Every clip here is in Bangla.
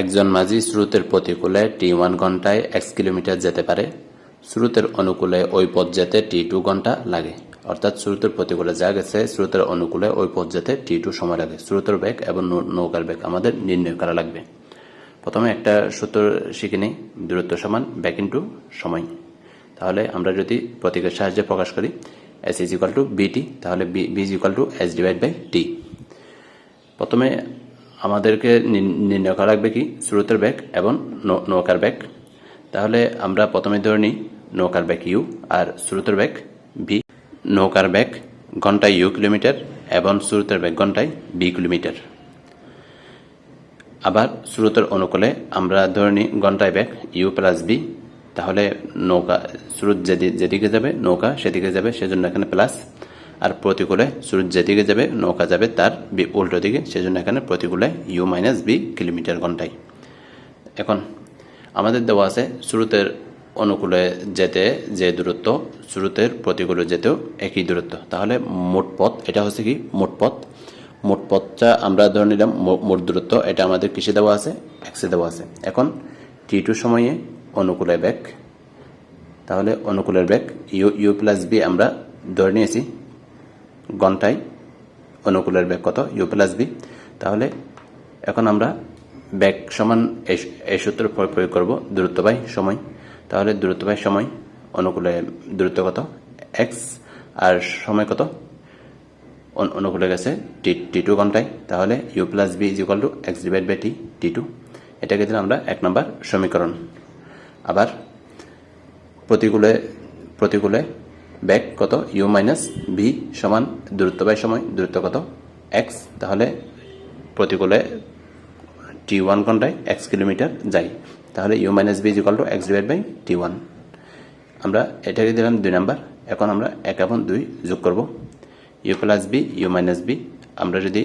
একজন মাঝি স্রোতের প্রতিকূলে টি ওয়ান ঘন্টায় এক্স কিলোমিটার যেতে পারে। স্রোতের অনুকূলে ওই পথ যেতে টি টু ঘণ্টা লাগে। অর্থাৎ স্রোতের প্রতিকূলে যা গেছে, স্রোতের অনুকূলে ওই পথ যেতে টি টু সময় লাগে। স্রোতের বেগ এবং নৌকার বেগ আমাদের নির্ণয় করা লাগবে। প্রথমে একটা সূত্র শিখে নিই। দূরত্ব সমান ব্যাক ইন্টু সময়। তাহলে আমরা যদি প্রতীকের সাহায্যে প্রকাশ করি S is equal to B T B is equal to S divide by T প্রথমে আমাদেরকে নির- নির্ণয় করা লাগবে কি? স্রোতের ব্যাগ এবং নৌকার ব্যাগ তাহলে আমরা প্রথমে ধরে নিই নৌকার ব্যাগ ইউ আর স্রোতের ব্যাগ ভি নৌকার ব্যাগ ঘন্টায় ইউ কিলোমিটার এবং স্রোতের ব্যাগ ঘন্টায় বি কিলোমিটার। আবার স্রোতের অনুকূলে আমরা ধরে নিই ঘন্টায় ব্যাগ ইউ প্লাস বি। তাহলে নৌকা স্রোত যেদি- যেদিকে যাবে নৌকা সেদিকে যাবে, সেজন্য এখানে প্লাস। আর প্রতিকূলে স্রোত যেদিকে যাবে, নৌকা যাবে তার বি উল্টো দিকে, সেজন্য এখানে প্রতিকূলে ইউ মাইনাস বি কিলোমিটার ঘন্টায়। এখন আমাদের দেওয়া আছে স্রোতের অনুকূলে যেতে যে দূরত্ব, স্রোতের প্রতিকূলে যেতেও একই দূরত্ব। তাহলে মোট পথ, এটা হচ্ছে কি? মোট পথ। মোট পথটা আমরা ধরে নিলাম মোট দূরত্ব, এটা আমাদের কিসে দেওয়া আছে? এক্সে দেওয়া আছে। এখন টি টু সময়ে অনুকূলে ব্যাক তাহলে অনুকূলের ব্যাক ইউ ইউ প্লাস বি আমরা ধরে নিয়েছি। ঘন্টায় অনুকূলের ব্যাগ কত? ইউ প্লাস বি তাহলে এখন আমরা ব্যাগ সমান এই সূত্র প্রয়োগ প্রয়োগ করব দূরত্ব বাই সময়। তাহলে দূরত্ব বাই সময় অনুকূলে দূরত্ব কত? এক্স আর সময় কত? অনুকূলে গেছে টি টি টু ঘন্টায়। তাহলে U plus B is equal to X divide by T T two এটাকে দিলাম আমরা এক নম্বর সমীকরণ। আবার প্রতিকূলে প্রতিকূলে ব্যাক কত? ইউ মাইনাস ভি সমান দূরত্ব বাই সময়। দূরত্ব কত? এক্স তাহলে প্রতিকূলে টি ওয়ান ঘন্টায় এক্স কিলোমিটার যাই। তাহলে U minus B equal to X divide by T one আমরা এটাকে দিলাম দুই নাম্বার। এখন আমরা এক এবং দুই যোগ করব। U plus B U minus B আমরা যদি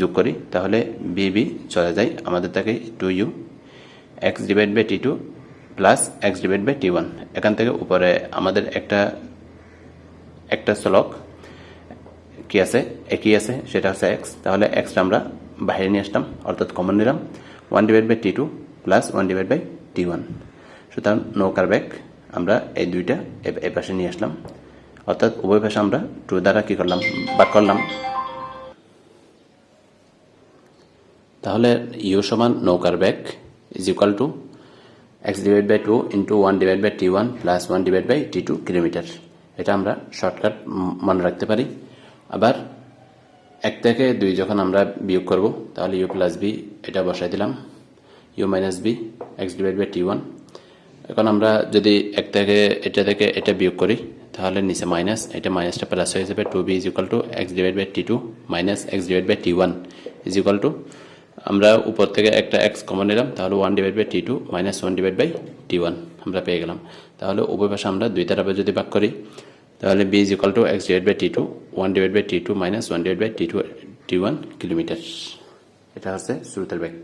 যোগ করি, তাহলে বি বি চলে যায়। আমাদের থাকে two U X divide by T two plus X divide by T one এখান থেকে উপরে আমাদের একটা একটা চলক কি আছে? একই আছে? সেটা হচ্ছে এক্স তাহলে এক্সটা আমরা বাইরে নিয়ে আসলাম, অর্থাৎ কমন নিলাম। One divide by T two plus one divide by T one সুতরাং নৌকার ব্যাগ আমরা এই দুইটা এ- পাশে নিয়ে আসলাম। অর্থাৎ উভয় পাশে আমরা টু দ্বারা কী করলাম? বাদ করলাম। তাহলে ইউ সমান নৌকার bag is equal to X divide by two into one divide by T one plus one divide by T two kilometre এটা আমরা শর্টকাট মনে রাখতে পারি। আবার এক থেকে দুই যখন আমরা বিয়োগ করব, তাহলে ইউ প্লাস বি এটা বসাই দিলাম। U minus B X divide by T one এখন আমরা যদি এক থেকে এটা থেকে এটা বিয়োগ করি, তাহলে নিচে মাইনাস এটা মাইনাসটা প্লাস হয়ে যাবে। Two B is equal to X divide by T two minus X divide by T one is equal to আমরা উপর থেকে একটা এক্স কমন নিলাম, তাহলে one divide by T two minus one divide by T one আমরা পেয়ে গেলাম। তাহলে উভয় পাশে আমরা দুই দ্বারা যদি ভাগ করি, তাহলে B is equal to X divide by T two one divide by T two minus one divide by T two T one kilometre এটা হচ্ছে স্রোতের ব্যাগ